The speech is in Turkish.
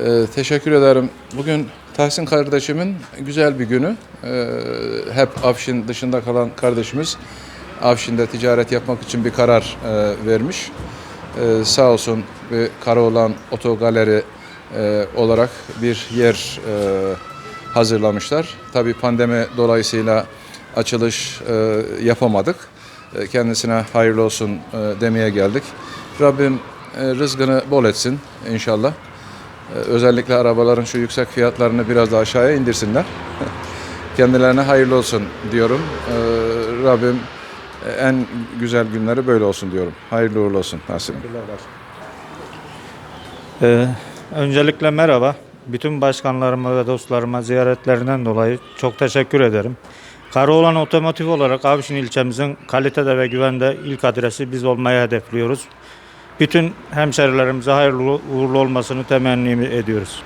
Ee, teşekkür ederim. Bugün Tahsin kardeşimin güzel bir günü. Ee, hep Afşin dışında kalan kardeşimiz Afşin'de ticaret yapmak için bir karar e, vermiş. Ee, sağ olsun bir Karaoğlan Otogaleri e, olarak bir yer e, hazırlamışlar. Tabii pandemi dolayısıyla açılış e, yapamadık. E, kendisine hayırlı olsun e, demeye geldik. Rabbim e, rızkını bol etsin inşallah. Ee, Özellikle arabaların şu yüksek fiyatlarını biraz daha aşağıya indirsinler. Kendilerine hayırlı olsun diyorum. Ee, Rabbim e, en güzel günleri böyle olsun diyorum. Hayırlı uğurlu olsun Nasim. Ee, öncelikle merhaba. Bütün başkanlarıma ve dostlarıma ziyaretlerinden dolayı çok teşekkür ederim. Karaoğlan Otomotiv olarak Avşin ilçemizin kalitede ve güvende ilk adresi biz olmayı hedefliyoruz. Bütün hemşerilerimize hayırlı uğurlu olmasını temenni ediyoruz.